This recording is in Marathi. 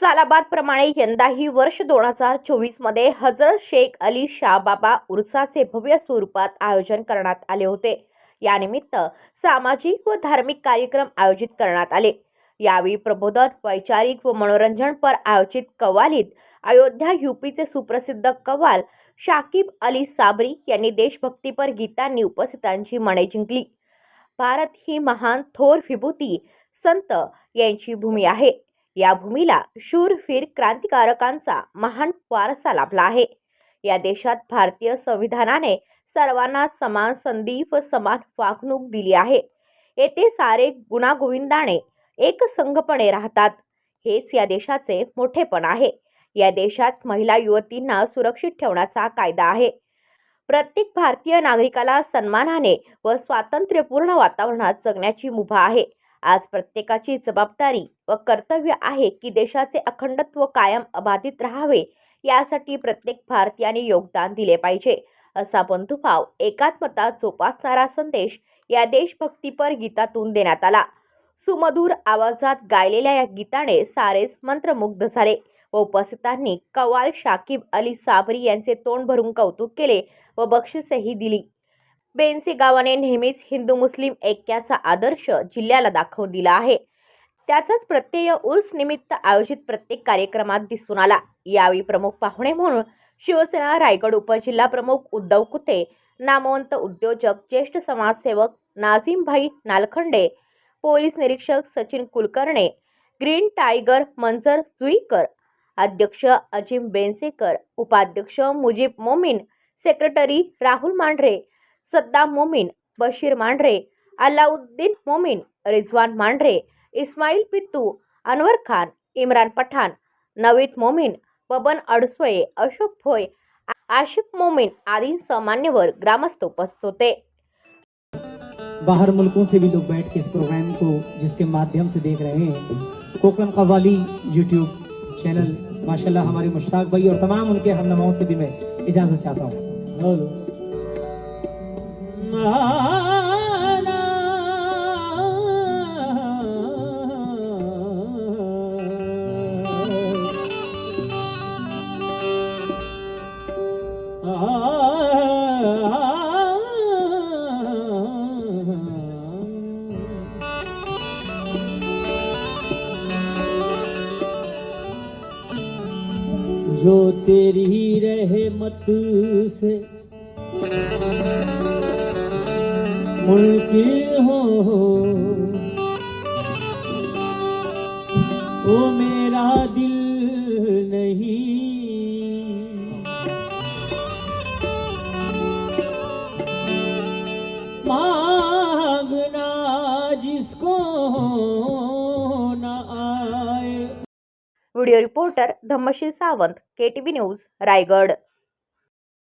सालाबादप्रमाणे यंदाही वर्ष दोन हजार चोवीसमध्ये हजर शेख अली शाह बाबा उर्साचे भव्य स्वरूपात आयोजन करण्यात आले होते. यानिमित्त सामाजिक व धार्मिक कार्यक्रम आयोजित करण्यात आले. यावेळी प्रबोधन वैचारिक व मनोरंजनपर आयोजित कव्वालीत अयोध्या यूपीचे सुप्रसिद्ध कव्वाल शाकिब अली साबरी यांनी देशभक्तीपर गीतांनी उपस्थितांची मने जिंकली. भारत ही महान थोर विभूती संत यांची भूमी आहे. या भूमीला शूरफीर क्रांतिकारकांचा महान वारसा लाभला आहे. या देशात भारतीय संविधानाने सर्वांना समान संधी व समान वागणूक दिली आहे. येथे सारे गुणागोविंदाने एकसंघपणे राहतात. हेच या देशाचे मोठेपण आहे. या देशात महिला युवतींना सुरक्षित ठेवण्याचा कायदा आहे. प्रत्येक भारतीय नागरिकाला सन्मानाने व स्वातंत्र्यपूर्ण वातावरणात जगण्याची मुभा आहे. आज प्रत्येकाची जबाबदारी व कर्तव्य आहे की देशाचे अखंडत्व कायम अबाधित राहावे यासाठी प्रत्येक भारतीयाने योगदान दिले पाहिजे. असा बंधुभाव एकात्मता जोपासणारा संदेश या देशभक्तीपर गीतातून देण्यात आला. सुमधुर आवाजात गायलेल्या या गीताने सारेच मंत्रमुग्ध झाले व उपस्थितांनी कवाल शाकिब अली साबरी यांचे तोंड भरून कौतुक केले व बक्षीसही दिली. बेन्सी गावाने नेहमीच हिंदू मुस्लिम ऐक्याचा आदर्श जिल्ह्याला दाखवून दिला आहे. त्याचाच प्रत्यय उर्स निमित्त आयोजित प्रत्येक कार्यक्रमात दिसून आला. यावेळी प्रमुख पाहुणे म्हणून शिवसेना रायगड उपजिल्हा प्रमुख उद्धव कुते नामवंत उद्योजक ज्येष्ठ समाजसेवक नाझीमभाई नालखंडे पोलीस निरीक्षक सचिन कुलकर्णे ग्रीन टायगर मंजर जुईकर अध्यक्ष अजिम बेनसेकर उपाध्यक्ष मुजीब मोमीन सेक्रेटरी राहुल मांढरे सद्दाम मोमीन, बशीर मांढरे, अलाउद्दीन मोमीन, रिजवान मांढरे, इस्माईल पित्तू, अनवर खान, इम्रान पठाण, नवीद मोमीन, बबन अडसोळे अशोक भोय आशिफ मोमीन आदींसह मान्यवर ग्रामस्थ उपस्थित होते. बाहर मुल्कों से भी लोग बैठ के इस प्रोग्राम को, जिसके माध्यम से देख रहे हैं कोकन कवाली यूट्यूब चैनल माशाल्लाह हमारे मुश्ताक भाई और तमाम उनके हमनमाओं से भी मैं इजाज़त चाहता हूँ। जो तेरी रहमत से मुळकी हो। ओ मेरा दिल नहीं। मांगना जिसको आए। Video reporter Dhammasheel Sawant KTV news Raigad.